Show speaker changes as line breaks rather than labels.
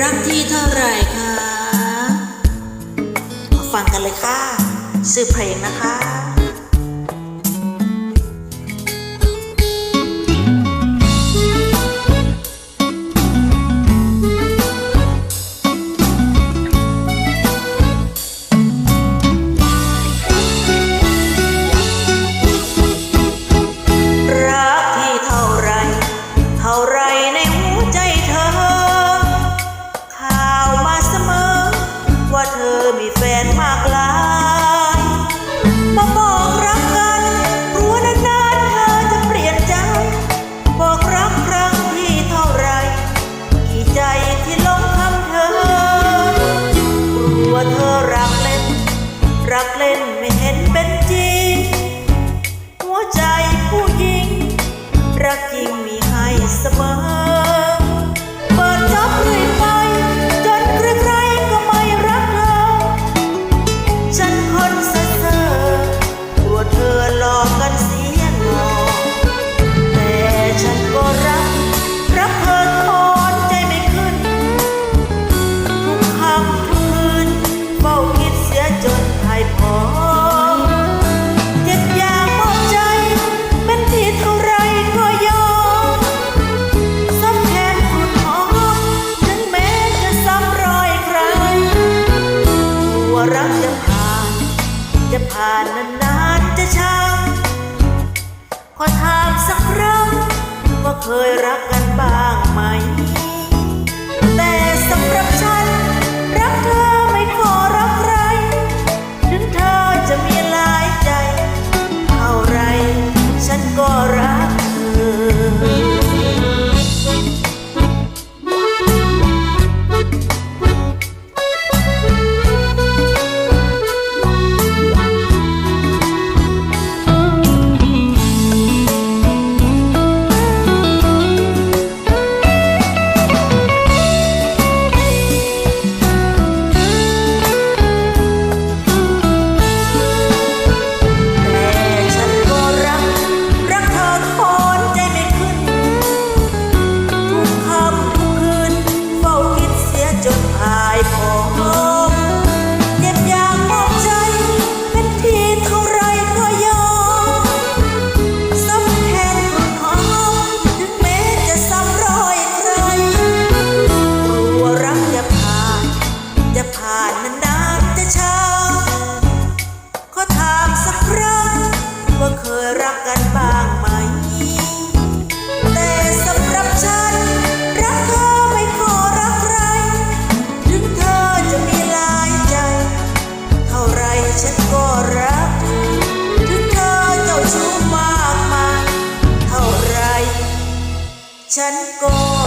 รักที่เท่าไหร่คะ มาฟังกันเลยค่ะ ชื่อเพลงนะคะ รักเล่น อช้าขอถามสักครั้งว่าเคยรักกันบ้างไหม จนอายผอมเจ็บยางมอกใจ เป็นทีเท่าไรก็ยอมซ้ำแทนหอมถึงแม้จะซ้ำรอยใครตัวรักจะผ่าน จะผ่านนานๆจะช้าขอถามสักครั้งว่าเคยรักกันบ้าง chân cô.